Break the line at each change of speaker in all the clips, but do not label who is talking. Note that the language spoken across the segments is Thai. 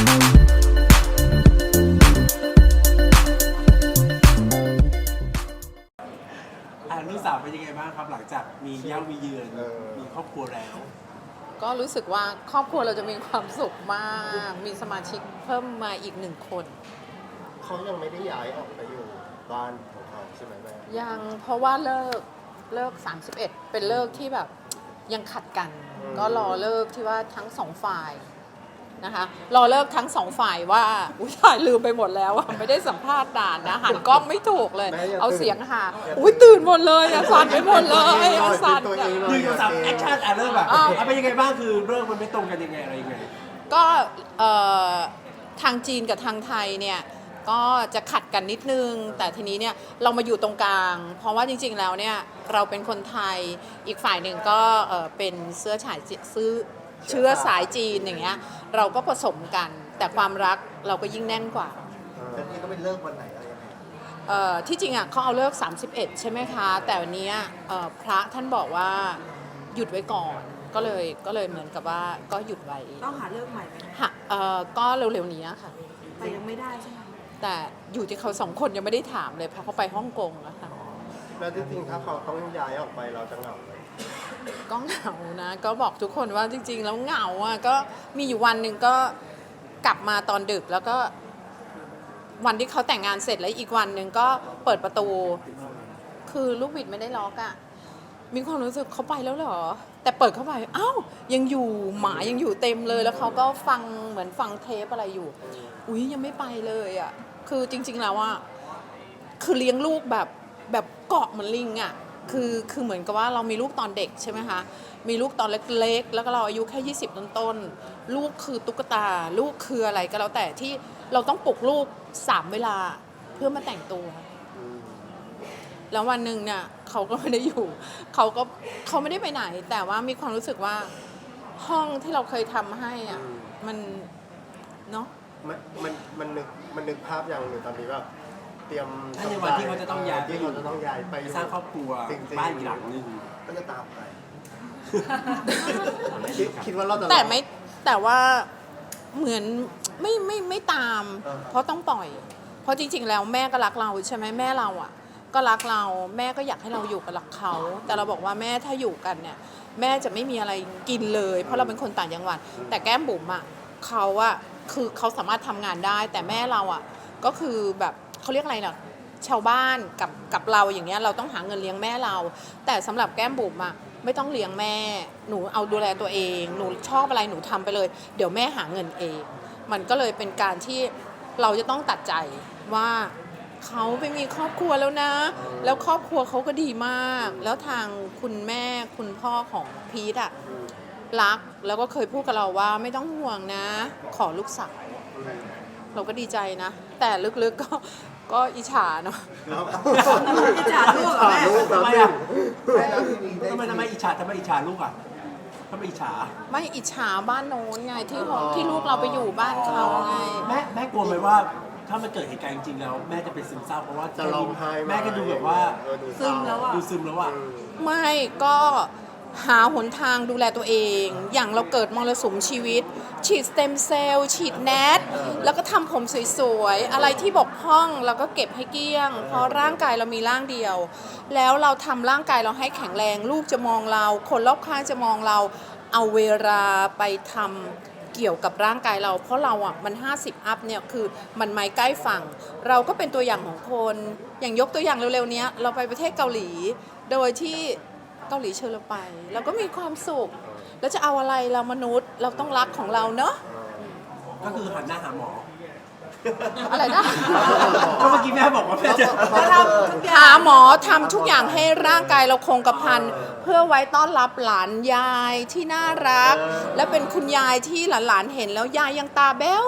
อ่าลูกสาวเป็นยังไงบ้างครับหลังจากมีเย่ามีเยือน
เออ
มีครอบครัวแล้ว
ก็รู้สึกว่าครอบครัวเราจะมีความสุขมาก มีสมาชิกเพิ่มมาอีกหนึ่งคน
เขายังไม่ได้ย้ายออกไปอยู่บ้านของเขาใช่ไหมแม่
ยังเพราะว่าเลิกเลิก 31 เป็นเลิกที่แบบยังขัดกัน ก็รอเลิกที่ว่าทั้งสองฝ่าย นะคะรอเลิกทั้งสองฝ่ายว่าอุ้ยตายลืมไปหมดแล้วอะไม่ได้สัมภาษณ์ด่านนะหันกล้องไม่ถูกเลย เอาเสียงหาอุ้ยตื่นหมดเลยอะสั่นไปหมดเลยอะสั่น
ตัว
อะ
เอง
หนึ่งสองสามแอคชั่นอะเริ่มแบบ
อ้าว
อะเป็นยังไงบ้างคือเรื่องมันไม่ตรงกันยังไงอะไรยังไง
ก็เอ่อทางจีนกับทางไทยเนี่ยก็จะขัดกันนิดนึง แต่ทีนี้เนี่ยเรามาอยู่ตรงกลาง เพราะว่าจริง ๆ แล้วเนี่ยเราเป็นคนไทยอีกฝ่ายหนึ่งก็เอ่อเป็นเสื้อฉายจีซื้อเชื้อสายจีนอย่างเงี้ย เราก็ผสมกัน แต่ความรักเราก็ยิ่งแน่นกว่า
แต่นี่ก็เป็นเลิกวันไหนอะไรยังไง
เอ่อที่จริงอะเขาเอาเลิก 31 ใช่ไหมคะ แต่วันนี้เอ่อพระท่านบอกว่าหยุดไว้ก่อน ก็เลยก็เลยเหมือนกับว่าก็หยุดไว้
ต้องหาเลิกใหม่ไหมคะ
ฮะเอ่อก็เร็วๆนี้ค่ะ
แต่ยังไม่ได้ใช่ไหม
แต่อยู่ที่เขาสองคนยังไม่ได้ถามเลยเพราะเขาไปฮ่องกงแล้วค่ะ
แล้วที่จริงถ้าเขาต้องย้ายออกไปเราจะเหงาไหม
ก็เหงานะ ก็บอกทุกคนว่าจริง ๆ แล้วเหงาอะก็มีอยู่วันหนึ่งก็กลับมาตอนดึกแล้วก็ วันที่เขาแต่งงานเสร็จแล้วอีกวันหนึ่งก็เปิดประตู คือลูกบิดไม่ได้ล็อกอะมีความรู้สึกเขาไปแล้วเหรอ แต่เปิดเข้าไปอ้าวยังอยู่หมายังอยู่เต็มเลย แล้วเขาก็ฟังเหมือนฟังเทปอะไรอยู่ อุ้ยยังไม่ไปเลยอะคือจริง ๆ แล้วว่าคือเลี้ยงลูกแบบแบบเกาะเหมือนลิงอะ คือคือเหมือนกับว่าเรามีลูกตอนเด็กใช่ไหมคะ มีลูกตอนเล็กๆ แล้วก็เราอายุแค่ 20 ต้นๆ ลูกคือตุ๊กตา ลูกคืออะไรก็แล้วแต่ที่เราต้องปลุกลูกสามเวลาเพื่อมาแต่งตัว
อืม
แล้ววันหนึ่งเนี่ยเขาก็ไม่ได้อยู่ เขาก็เขาไม่ได้ไปไหน แต่ว่ามีความรู้สึกว่าห้องที่เราเคยทำให้อะมันเนาะ
มันมันมันนึกมันนึกภาพอย่างหนึ่งตอนนี้แบบ เตรียม
ถ้าในวันที่เขาจะต้องย้าย
ที่เขาจะต้องย้ายไป
ไปสร้างครอบครัว
จริงๆ
บ้านอีกหลังหนึ่ง
ก็จะตามไปคิดคิดว่าเราจะ
แต่ไม่แต่ว่าเหมือนไม่ไม่ไม่ตาม
อ่า
เพราะต้องปล่อย เพราะจริง ๆ แล้วแม่ก็รักเราใช่ไหมแม่เราอะ ก็รักเราแม่ก็อยากให้เราอยู่กับรักเขา แต่เราบอกว่าแม่ถ้าอยู่กันเนี่ย แม่จะไม่มีอะไรกินเลย เพราะเราเป็นคนต่างจังหวัด แต่แก้มบุ๋มอะเขาอะคือเขาสามารถทำงานได้ แต่แม่เราอะก็คือแบบ เขาเรียกอะไรน่ะชาวบ้านกับกับเราอย่างเงี้ยเราต้องหาเงินเลี้ยงแม่เรา แต่สำหรับแก้มบุ๋มอะไม่ต้องเลี้ยงแม่ หนูเอาดูแลตัวเอง หนูชอบอะไรหนูทำไปเลย เดี๋ยวแม่หาเงินเอง มันก็เลยเป็นการที่เราจะต้องตัดใจว่าเขาไปมีครอบครัวแล้วนะ แล้วครอบครัวเขาก็ดีมาก แล้วทางคุณแม่คุณพ่อของพีทอะรักแล้วก็เคยพูดกับเราว่าไม่ต้องห่วงนะ ขอลูกสาว เราก็ดีใจนะ แต่ลึกๆก็ก็อิจฉาเนาะ
แล้ว
อิจฉาลูกเหรอแม่
ลูก
ทำไม
แล้ว
อะ
เนี่ย
ทำไมทำไมอิจฉาทำไมอิจฉาลูกอะทำไมอิจฉา
ไม่อิจฉาบ้านโน้นไงที่เขาที่ลูกเราไปอยู่บ้านเขาไง
แม่แม่กลัวไหมว่าถ้ามันเกิดเหตุการณ์จริงๆแล้ว แม่จะเป็นซึมเศร้าเพราะว่า
จะร้องไห้ไห
แม่ก็ดูแบบว่า
เออดูเศ
ซึ
ร้าม
แล้วอะ
ดูซึมแล้วอะ
อืม
ไม่ก็ หาหนทางดูแลตัวเอง อย่างเราเกิดมรสุมชีวิต ฉีดสเต็มเซลล์ฉีดแนทแล้วก็ทำผมสวยๆ อะไรที่บกพร่องเราก็เก็บให้เกลี้ยง เพราะร่างกายเรามีร่างเดียว แล้วเราทำร่างกายเราให้แข็งแรง ลูกจะมองเรา คนรอบข้างจะมองเรา เอาเวลาไปทำเกี่ยวกับร่างกายเรา เพราะเราอะมัน 50 อัพเนี่ยคือมันไม่ใกล้ฝั่ง เราก็เป็นตัวอย่างของคน อย่างยกตัวอย่างเร็วๆเนี้ยเราไปประเทศเกาหลี โดยที่ เกาหลีเชิญเราไป เราก็มีความสุข แล้วจะเอาอะไรเรามนุษย์เราต้องรักของเราเนอะ
ก็คือหันหน้าหาหมอ
อะไรนะ
ก็เมื่อกี้แม่บอกว่าแม่จะ
จะทำทุกอย่า
หางหมอทำทุกอย่างให้ร่างกายเราคงกระพัน เพื่อไว้ต้อนรับหลานยายที่น่ารัก และเป็นคุณยายที่หลานๆเห็นแล้วยายยังตาแบ้ว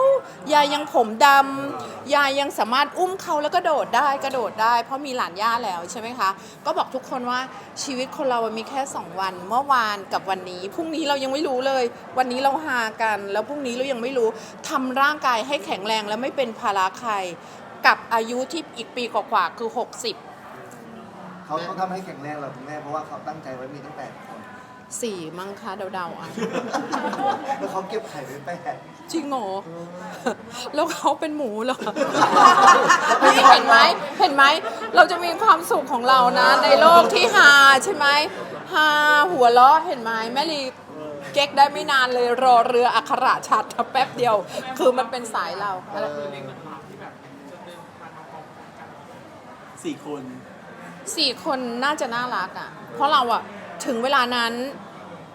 ยายยังผมดำ ยายยังสามารถอุ้มเขาแล้วก็โดดได้กระโดดได้ เพราะมีหลานย่าแล้วใช่ไหมคะ ก็บอกทุกคนว่าชีวิตคนเรามันมีแค่ 2 วัน เมื่อวานกับวันนี้พรุ่งนี้เรายังไม่รู้เลย วันนี้เราหากัน แล้วพรุ่งนี้เรายังไม่รู้ทำร่างกายให้แข็งแรงและไม่เป็นภาระใคร กับอายุที่อีกปีกว่าๆคือ 60
เขาเขาทำให้แข็งแรงเหรอคุณแม่เพราะว่าเขาตั้งใจไว้มีตั้งแต่คน
สี่มั้งคะเดาๆอะ
แล้วเขาเก็บไข่ไว้แปด
จริงเหรอแล้วเขาเป็นหมูเหรอนี่เห็นไหมเห็นไหม เราจะมีความสุขของเรานะ ในโลกที่ฮาใช่ไหมฮาหัวเราะเห็นไหมแม่ลีเก๊กได้ไม่นานเลยรอเรืออักขระชัดแป๊บเดียว คือมันเป็นสายเราอะไร
สี่คน
สี่คนน่าจะน่ารักอะ เพราะเราอะ ถึงเวลานั้น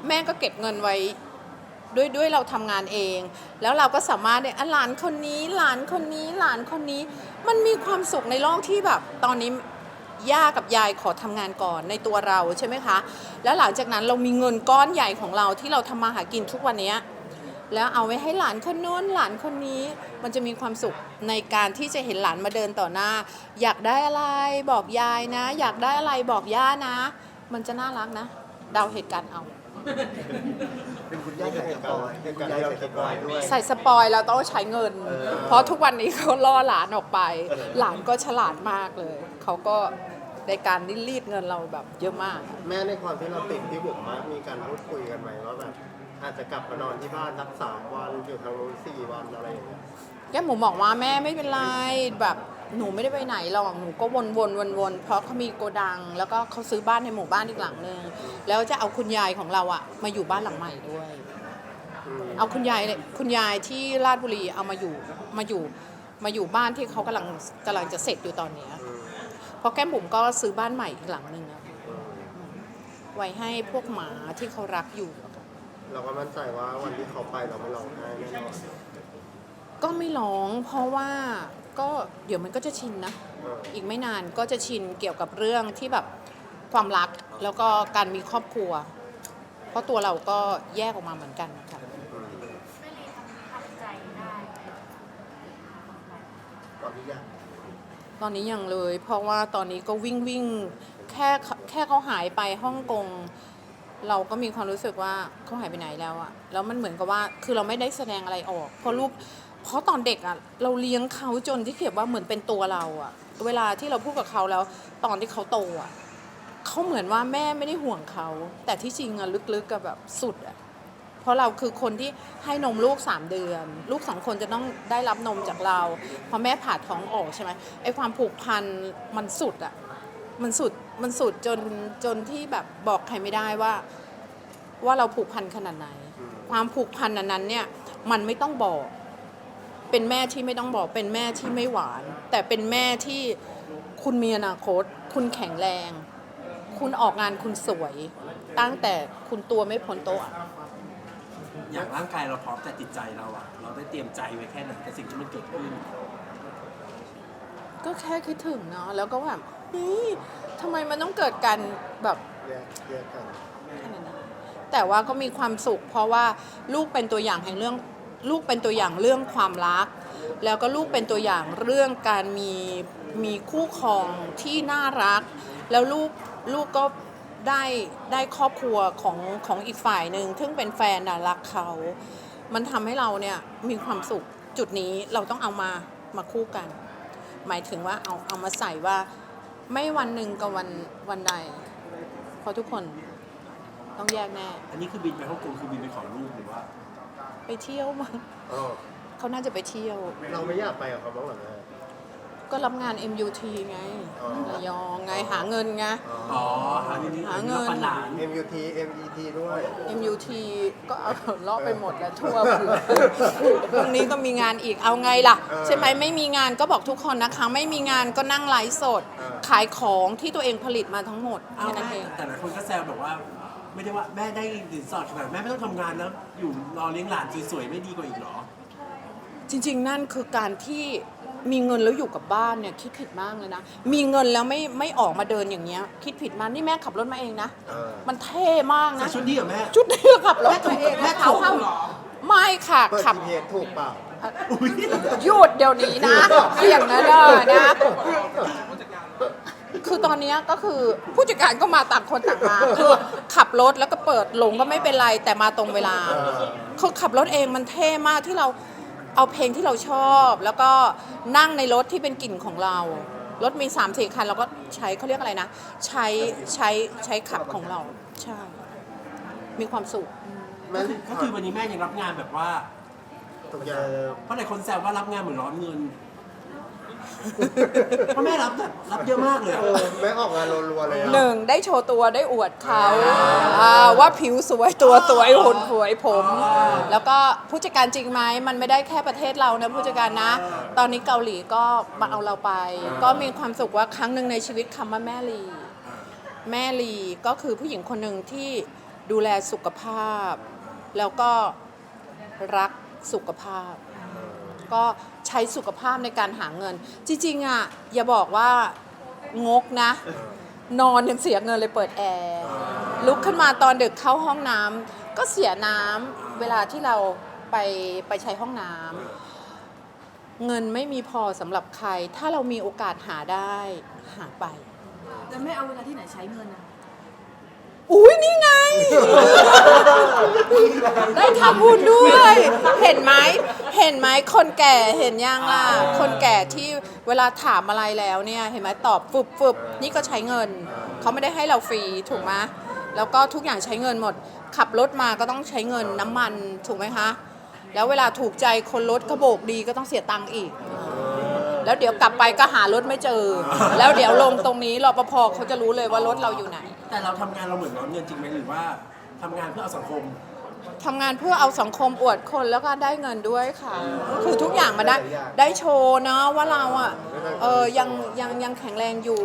แม่ก็เก็บเงินไว้ ด้วยด้วยเราทำงานเอง แล้วเราก็สามารถเนี่ยหลานคนนี้หลานคนนี้หลานคนนี้ มันมีความสุขในโลกที่แบบ ตอนนี้ย่ากับยายขอทำงานก่อนในตัวเราใช่ไหมคะ แล้วหลังจากนั้นเรามีเงินก้อนใหญ่ของเราที่เราทำมาหากินทุกวันนี้แล้วเอาไว้ให้หลานคนโน้นหลานคนนี้ มันจะมีความสุขในการที่จะเห็นหลานมาเดินต่อหน้า อยากได้อะไรบอกยายนะ อยากได้อะไรบอกย่านะ มันจะน่ารักนะเดาเหตุการณ์เอา
เป็นคุณย่าใส่สปอยเป็นคุณย่าใส่สปอยด้วย
ใส่สปอยเราต้องใช้เงิน
เออ
เพราะทุกวันนี้เขาล่อหลานออกไป หลานก็ฉลาดมากเลย เขาก็ในการรีดเงินเราแบบเยอะมาก
แม่ในความที่เราติดที่บุ๋มมากมีการพูดคุยกันไหมว่าแบบอาจจะกลับมานอนที่บ้านสักสามวันอยู่ทางนู้นสี่วันอะไรอย่างเงี้ย
แก้มหมูบอกว่าแม่ไม่เป็นไรแบบ หนูไม่ได้ไปไหนหรอกหนูก็วนวนวนวนๆเพราะเขามีโกดัง แล้วก็เขาซื้อบ้านในหมู่บ้านอีกหลังนึงแล้วจะเอาคุณยายของเราอะมาอยู่บ้านหลังใหม่ด้วย
อืม
เอาคุณยายเนี่ยคุณยายที่ราชบุรีเอามาอยู่มาอยู่มาอยู่บ้านที่เขากำลังกำลังจะเสร็จอยู่ตอนเนี้ย
อืม
เพราะแก้มบุ๋มก็ซื้อบ้านใหม่อีกหลังหนึ่งอะ
อืม
ไว้ให้พวกหมาที่เขารักอยู่
เราก็มั่นใจว่าวันที่เขาไปเราไม่ร้องไห้แน่นอน
ก็ไม่ร้องเพราะว่า ก็เดี๋ยวมันก็จะชินนะ อีกไม่นานก็จะชินเกี่ยวกับเรื่องที่แบบความรักแล้วก็การมีครอบครัว เพราะตัวเราก็แยกออกมาเหมือนกันค่ะ
ตอนนี้ยัง
ตอนนี้ยังเลย เพราะว่าตอนนี้ก็วิ่งวิ่งแค่แค่เขาหายไปฮ่องกงเราก็มีความรู้สึกว่าเขาหายไปไหนแล้วอะแล้วมันเหมือนกับว่าคือเราไม่ได้แสดงอะไรออก เพราะลูก เพราะตอนเด็กอะเราเลี้ยงเขาจนที่เขียนว่าเหมือนเป็นตัวเราอะเวลาที่เราพูดกับเขาแล้ว ตอนที่เขาโตอะเขาเหมือนว่าแม่ไม่ได้ห่วงเขา แต่ที่จริงอะลึกๆกับแบบสุดอะเพราะเราคือคนที่ให้นมลูกสามเดือน ลูกสองคนจะต้องได้รับนมจากเราพอแม่ผ่าท้องออกใช่ไหมไอ้ความผูกพันมันสุดอะมันสุดมันสุดจนจนที่แบบบอกใครไม่ได้ว่า ว่าเราผูกพันขนาดไหน ความผูกพันนั้นเนี่ย มันไม่ต้องบอก เป็นแม่ที่ไม่ต้องบอกเป็นแม่ที่ไม่หวาน แต่เป็นแม่ที่คุณมีอนาคต คุณแข็งแรง คุณออกงานคุณสวย ตั้งแต่คุณตัวไม่พ้นโต๊ะอะ
อย่างร่างกายเราพร้อมแต่จิตใจเราอะเราได้เตรียมใจไว้แค่ไหนกับสิ่งที่มันเกิดขึ้น
ก็แค่คิดถึงเนาะแล้วก็แบบเฮ้ยทำไมมันต้องเกิดการแบบ
แยกแยกกัน
ขนาดนั้นแต่ว่าก็มีความสุข เพราะว่าลูกเป็นตัวอย่างแห่งเรื่อง ลูกเป็นตัวอย่างเรื่องความรัก แล้วก็ลูกเป็นตัวอย่างเรื่องการมีมีคู่ครองที่น่ารัก แล้วลูกลูกก็ได้ได้ครอบครัวของของอีกฝ่ายหนึ่งซึ่งเป็นแฟนน่ะรักเขา มันทำให้เราเนี่ยมีความสุขจุดนี้เราต้องเอามามาคู่กัน หมายถึงว่าเอาเอามาใส่ว่าไม่วันหนึ่งกับวันวันใด เพราะทุกคนต้องแยกแน่
อันนี้คือบินไปฮ่องกงคือบินไปขอลูกหรือว่า
ไปเที่ยวมั้ง
เออ
เขาน่าจะไปเที่ยว
เราไม่อยากไปกับเขาบ้างเหรอแม่
ก็รับงาน MUT ไง
อ๋อ
ระยองไงหาเงินไง
อ๋อหาเงิน
หาเงิน
ปันหลาน
เอ็มยูทีเอ็มอีทีด้วย
MUT ก็เอาเลาะไปหมดแล้วทั่วพรุ่งนี้ก็มีงานอีกเอาไงล่ะ
เออ
ใช่ไหมไม่มีงานก็บอกทุกคนนะคะ ไม่มีงานก็นั่งไลฟ์สด
เออ
ขายของที่ตัวเองผลิตมาทั้งหมด
เอา
แค่นั้น
แม่
เอง
แต่หลายคนก็แซวแบบว่า ไม่ได้ว่าแม่ได้สินสอดขนาดแม่ไม่ต้องทำงานแล้วอยู่รอเลี้ยงหลานสวยๆไม่ดีกว่าอีกเหรอ
จริง ๆ นั่นคือการที่มีเงินแล้วอยู่กับบ้านเนี่ยคิดผิดมากเลยนะ มีเงินแล้วไม่ไม่ออกมาเดินอย่างเงี้ย คิดผิดมากนี่แม่ขับรถมาเองนะ
เออ
มันเท่มาก
ใส่
นะ
ชุดนี้เหรอแม่
ชุดนี้ขับรถมาเอง
แม่
นะ
ถู
เขา
กเหรอ
ไม่ค่ะ
เปิด
ขับ
GPS ถูกเปล่า
หยุดเดี๋ยวนี้นะ เสี่ยงนะเด้อนะ คือตอนเนี้ยก็คือผู้จัดการก็มาต่างคนต่างมาคือขับรถแล้วก็เปิดหลงก็ไม่เป็นไรแต่มาตรงเวลา
เออ
คือขับรถเองมันเท่มากที่เราเอาเพลงที่เราชอบ แล้วก็นั่งในรถที่เป็นกลิ่นของเรา รถมี3ามสี่คันเราก็ใช้เขาเรียกอะไรนะ ใช้ใช้ใช้ขับของเรา ใช่ มีความสุข
แม่
ก็คือวันนี้แม่ยังรับงานแบบว่า
ทุกอย่าง
เพราะหลายคนแซวว่ารับงานเหมือนร้อนเงิน เพราะแม่รับแบบรับเยอะมากเลยอะ
เออแม่ออกงานรัวๆเลย
ห
อะ
นึ่งได้โชว์ตัวได้อวดเขาอ่าว่าผิวสวยตัวสวยหุ่นสวยผม แล้วก็ผู้จัดการจริงไหมมันไม่ได้แค่ประเทศเรานะผู้จัดการนะ ตอนนี้เกาหลีก็มาเอาเราไป ก็มีความสุขว่าครั้งหนึ่งในชีวิตคำว่าแม่ลี แม่ลีก็คือผู้หญิงคนหนึ่งที่ดูแลสุขภาพ แล้วก็รักสุขภาพ ก็ใช้สุขภาพในการหาเงิน จริงๆอะอย่าบอกว่างกนะ นอนยังเสียเงินเลยเปิดแอร์ลุกขึ้นมาตอนดึกเข้าห้องน้ำก็เสียน้ำเวลาที่เราไปไปใช้ห้องน้ำเงินไม่มีพอสำหรับใคร ถ้าเรามีโอกาสหาได้หาไป
แล้วแม่เอาเวลาที่ไหนใช้เงินอะ
อุ้ยนี่ไง ได้ทำบุญด้วย เห็นไหมเห็นไหมคนแก่เห็นยังล่ะ คนแก่ที่เวลาถามอะไรแล้วเนี่ย เห็นไหมตอบฟึบฟึบนี่ก็ใช้เงิน เขาไม่ได้ให้เราฟรีถูกไหมแล้วก็ทุกอย่างใช้เงินหมด ขับรถมาก็ต้องใช้เงินน้ำมันถูกไหมคะ แล้วเวลาถูกใจคนรถเขาโบกดีก็ต้องเสียตังค์อีก แล้วเดี๋ยวกลับไปก็หารถไม่เจอ แล้วเดี๋ยวลงตรงนี้รปภเขาจะรู้เลยว่ารถเราอยู่ไหน
แต่เราทำงานเราเหมือนร้อนเงินจริงไหมหรือว่าทำงานเพื่อเอาสังคม
ทำงานเพื่อเอาสังคมอวดคนแล้วก็ได้เงินด้วยค่ะ คือทุกอย่างมาได้ได้โชว์เนาะว่าเราอะเออยังยังยังแข็งแรงอยู่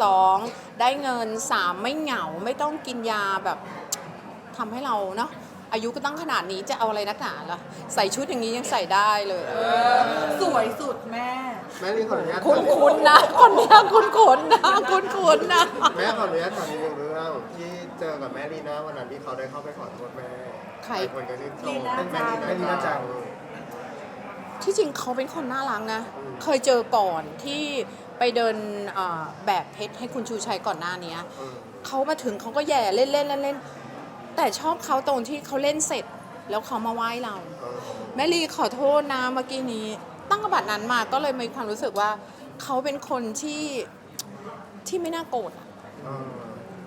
สองได้เงินสามไม่เหงาไม่ต้องกินยาแบบทำให้เราเนาะ อายุก็ตั้งขนาดนี้จะเอาอะไรนักหนาล่ะใส่ชุดอย่างนี้ยังใส่ได้เลย
สวยสุดแม่
แม่นี่ขออนุญาต
คุ้นคุ้นๆนะ คนเนี้ยคุ้นคุ้นๆนะคุ้นคุ้นๆนะ
แม่ขออนุญาตถามอีกหนึ่งเรื่องที่เจอกับแม่ลีน่าวันนั้นที่เขาได้เข้าไปขอโทษแม่
ใคร
หลายคนก็ชื่นช
ลี
ม
น่า
แม่ลีน่าจัง
ที่จริงเขาเป็นคนน่ารักนะเคยเจอก่อนที่ไปเดินเอ่อแบบเพชรให้คุณชูชัยก่อนหน้าเนี้ย
อืม
เขามาถึงเขาก็แย่เล่นเล่นเล่นเล่น แต่ชอบเขาตรงที่เขาเล่นเสร็จ แล้วเขามาไหว้เรา แม่ลีขอโทษนะเมื่อกี้นี้ ตั้งกระบัดนั้นมาก็เลยมีความรู้สึกว่าเขาเป็นคนที่ที่ไม่น่าโกรธอะ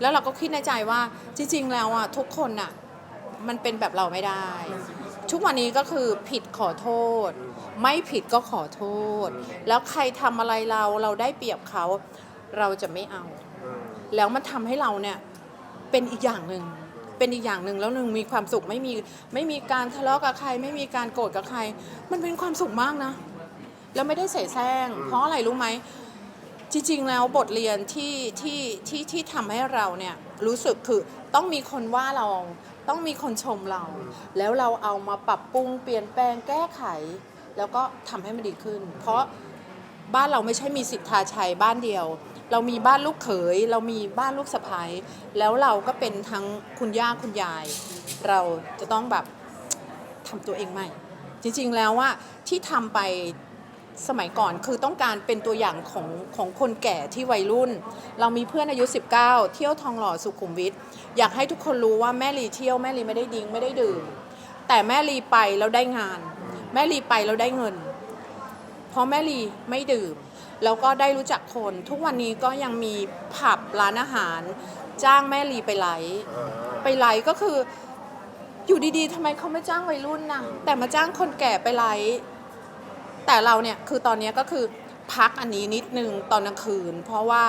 แล้วเราก็คิดในใจว่าจริง ๆ แล้วอะทุกคนอะมันเป็นแบบเราไม่ได้ ทุกวันนี้ก็คือผิดขอโทษ ไม่ผิดก็ขอโทษ แล้วใครทำอะไรเราเราได้เปรียบเขา เราจะไม่เอา แล้วมันทำให้เราเนี่ยเป็นอีกอย่างหนึ่ง เป็นอีกอย่างหนึ่งแล้วหนึ่งมีความสุขไม่มีไม่มีการทะเลาะกับใคร ไม่มีการโกรธกับใคร มันเป็นความสุขมากนะ แล้วไม่ได้เสแสร้ง เพราะอะไรรู้ไหมจริงๆแล้วบทเรียนที่ที่ที่ที่ทำให้เราเนี่ยรู้สึกคือต้องมีคนว่าเราต้องมีคนชมเรา แล้วเราเอามาปรับปรุงเปลี่ยนแปลงแก้ไข แล้วก็ทำให้มันดีขึ้น เพราะบ้านเราไม่ใช่มีสิทธาชัยบ้านเดียว เรามีบ้านลูกเขย เรามีบ้านลูกสะใภ้แล้วเราก็เป็นทั้งคุณย่าคุณยาย เราจะต้องแบบทำตัวเองใหม่ จริงๆแล้วว่าที่ทำไปสมัยก่อนคือต้องการเป็นตัวอย่างของของคนแก่ที่วัยรุ่น เรามีเพื่อนอายุ 19 เที่ยวทองหล่อสุขุมวิทอยากให้ทุกคนรู้ว่าแม่ลีเที่ยวแม่ลีไม่ได้ดิ้งไม่ได้ดื่มแต่แม่ลีไปแล้วได้งาน แม่ลีไปแล้วได้เงิน เพราะแม่ลีไม่ดื่ม แล้วก็ได้รู้จักคน ทุกวันนี้ก็ยังมีผับร้านอาหาร จ้างแม่ลีไปไลฟ์
เออ
ไปไลฟ์ก็คืออยู่ดีๆทำไมเขาไม่จ้างวัยรุ่นนะแต่มาจ้างคนแก่ไปไลฟ์แต่เราเนี่ยคือตอนเนี้ยก็คือพักอันนี้นิดนึงตอนกลางคืน เพราะว่า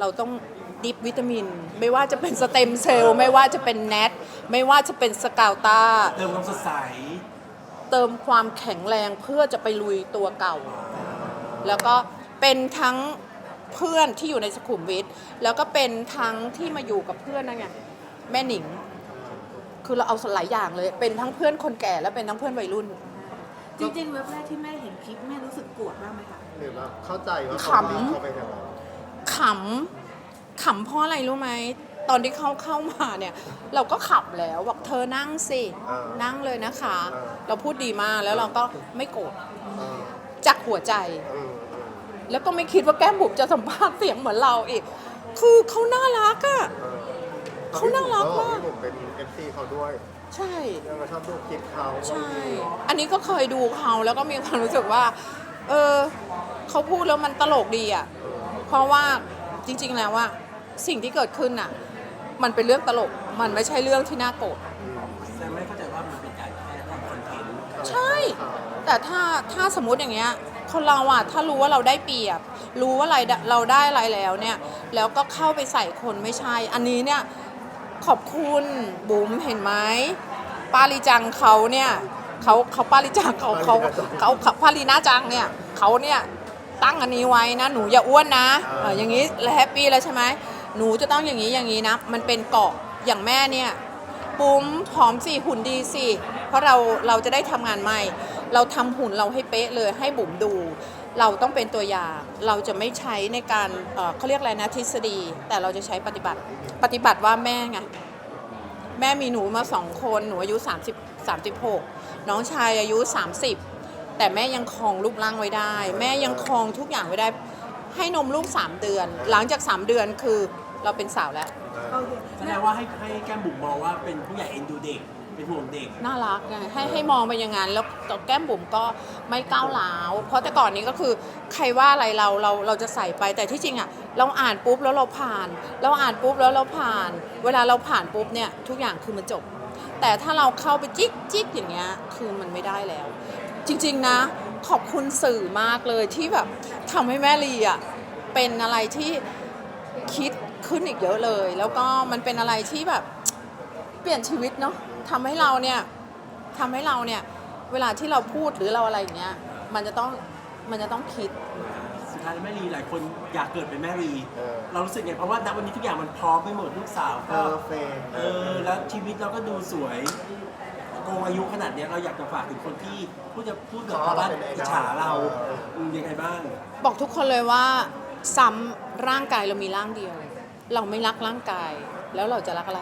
เราต้องดิบวิตามิน ไม่ว่าจะเป็นสเต็มเซลล์ไม่ว่าจะเป็นแนทไม่ว่าจะเป็นสกาวตา
เติมความสดใส
เติมความแข็งแรงเพื่อจะไปลุยตัวเก่า แล้วก็ เป็นทั้งเพื่อนที่อยู่ในสุขุมวิทแล้วก็เป็นทั้งที่มาอยู่กับเพื่อนนั่นไงแม่หนิง คือเราเอาหลายอย่างเลย เป็นทั้งเพื่อนคนแก่และเป็นทั้งเพื่อนวัยรุ่น
จริงๆเว็บแรกที่แม่เห็นคลิปแม่รู้สึกโกรธบ้างไหมคะ
หรือว่าเข้าใจว่า
ขำ
เขาไปทางนั้น
ขำขำเพราะอะไรรู้ไหมตอนที่เขาเข้ามาเนี่ย เราก็ขับแล้วบอกเธอนั่งสิ
เออ
นั่งเลยนะคะ
เออ
เราพูดดีมากแล้วเราก็ไม่โกรธ
เออ
จากหัวใจ
เออเออ
แล้วก็ไม่คิดว่าแก้มบุ๋มจะสัมภาษณ์เสียงเหมือนเราอีก คือเขาน่ารักอะ
เออ
เขาน่ารักมาก
พี่ผมเป็น FC เขาด้วย
ใช่
ยังมาชอบดูคลิปเขา
ใช่ อันนี้ก็เคยดูเขาแล้วก็มีความรู้สึกว่า เออเขาพูดแล้วมันตลกดีอะเพราะว่าจริง ๆ แล้วว่าสิ่งที่เกิดขึ้นน่ะ มันเป็นเรื่องตลก มันไม่ใช่เรื่องที่น่าโกรธ
อืม
ใช่ แต่ถ้าถ้าสมมติอย่างเงี้ย คนเราอะถ้ารู้ว่าเราได้เปรียบ รู้ว่าอะไรเราได้อะไรแล้วเนี่ย แล้วก็เข้าไปใส่คนไม่ใช่ อันนี้เนี่ยขอบคุณบุ๋มเห็นไหมปาริจังเขาเนี่ยเขาเขาปาริจังเขาเขาเขาเขาปารินาจังเนี่ยเขาเนี่ยตั้งอันนี้ไว้นะ หนูอย่าอ้วนนะเอออย่างนี้แล้วแฮปปี้แล้วใช่ไหมหนูจะต้องอย่างนี้อย่างนี้นะ มันเป็นเกาะอย่างแม่เนี่ยปุ้มผอมสิหุ่นดีสิเพราะเราเราจะได้ทำงานใหม่ เราทำหุ่นเราให้เป๊ะเลยให้บุ๋มดู เราต้องเป็นตัวอย่าง เราจะไม่ใช้ในการเอ่อเขาเรียกอะไรนะทฤษฎี แต่เราจะใช้ปฏิบัติ ปฏิบัติว่าแม่ไงแม่มีหนูมาสองคนหนูอายุ 30 36 น้องชายอายุ 30 แต่แม่ยังครองรูปร่างไว้ได้ แม่ยังครองทุกอย่างไว้ได้ ให้นมลูก 3 เดือน หลังจาก 3 เดือนคือเราเป็นสาวแล้ว
โอเค
แสดงว่าให้ให้แก้มบุ๋มมองว่าเป็นผู้ใหญ่เอ็นดูเด็ก เป็นห่วงเด็ก
น่ารักไงให้ให้มองไปอย่างนั้นแล้วตัวแก้มบุ๋มก็ไม่ก้าวร้าว เพราะแต่ก่อนนี้ก็คือใครว่าอะไรเราเราเราจะใส่ไปแต่ที่จริงอะเราอ่านปุ๊บแล้วเราผ่าน เราอ่านปุ๊บแล้วเราผ่าน เวลาเราผ่านปุ๊บเนี่ยทุกอย่างคือมันจบ แต่ถ้าเราเข้าไปจิกจิกอย่างเงี้ยคือมันไม่ได้แล้ว จริง ๆนะ ขอบคุณสื่อมากเลยที่แบบทำให้แม่ลีอะเป็นอะไรที่คิดขึ้นอีกเยอะเลย แล้วก็มันเป็นอะไรที่แบบเปลี่ยนชีวิตเนาะ ทำให้เราเนี่ยทำให้เราเนี่ย เวลาที่เราพูดหรือเราอะไรอย่างเงี้ย มันจะต้องมันจะต้องคิด
สุดท้ายแล้วแม่ลีหลายคนอยากเกิดเป็นแม่ลี
เออ
เรารู้สึกไงเพราะว่าณวันนี้ทุกอย่างมันพร้อมไปหมดลูกสาว
เอ
ก็
อเฟย์
เออแล้วชีวิตเราก็ดูสวยโกงอายุขนาดเนี้ยเราอยากจะฝากถึงคนที่พูดจะพูดแบบว่าอิจฉาเราอืมยังไงบ้าง
บอกทุกคนเลยว่าซ้ำร่างกายเรามีร่างเดียว เราไม่รักร่างกาย แล้วเราจะรักอะไร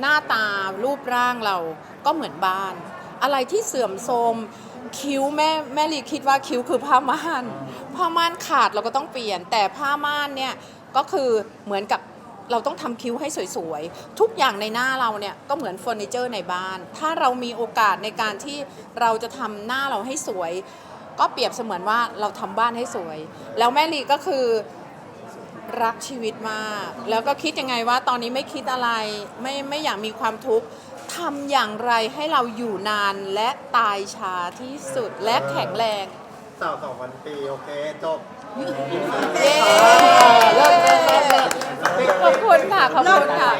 หน้าตารูปร่างเราก็เหมือนบ้าน อะไรที่เสื่อมโทรมคิ้วแม่แม่ลีคิดว่าคิ้วคือผ้าม่านผ้าม่านขาดเราก็ต้องเปลี่ยน แต่ผ้าม่านเนี่ยก็คือเหมือนกับเราต้องทำคิ้วให้สวยๆ ทุกอย่างในหน้าเราเนี่ยก็เหมือนเฟอร์นิเจอร์ในบ้าน ถ้าเรามีโอกาสในการที่เราจะทำหน้าเราให้สวย ก็เปรียบเสมือนว่าเราทำบ้านให้สวย แล้วแม่ลีก็คือ รักชีวิตมาก แล้วก็คิดยังไงว่าตอนนี้ไม่คิดอะไรไม่ไม่อยากมีความทุกข์ทำอย่างไรให้เราอยู่นานและตายช้าที่สุดและแข็งแรง
สาวสองพันปี โอเค จบ
เย้เลิศเลิศเลิศเลิศขอบคุณค่ะ ขอบคุณค่ะ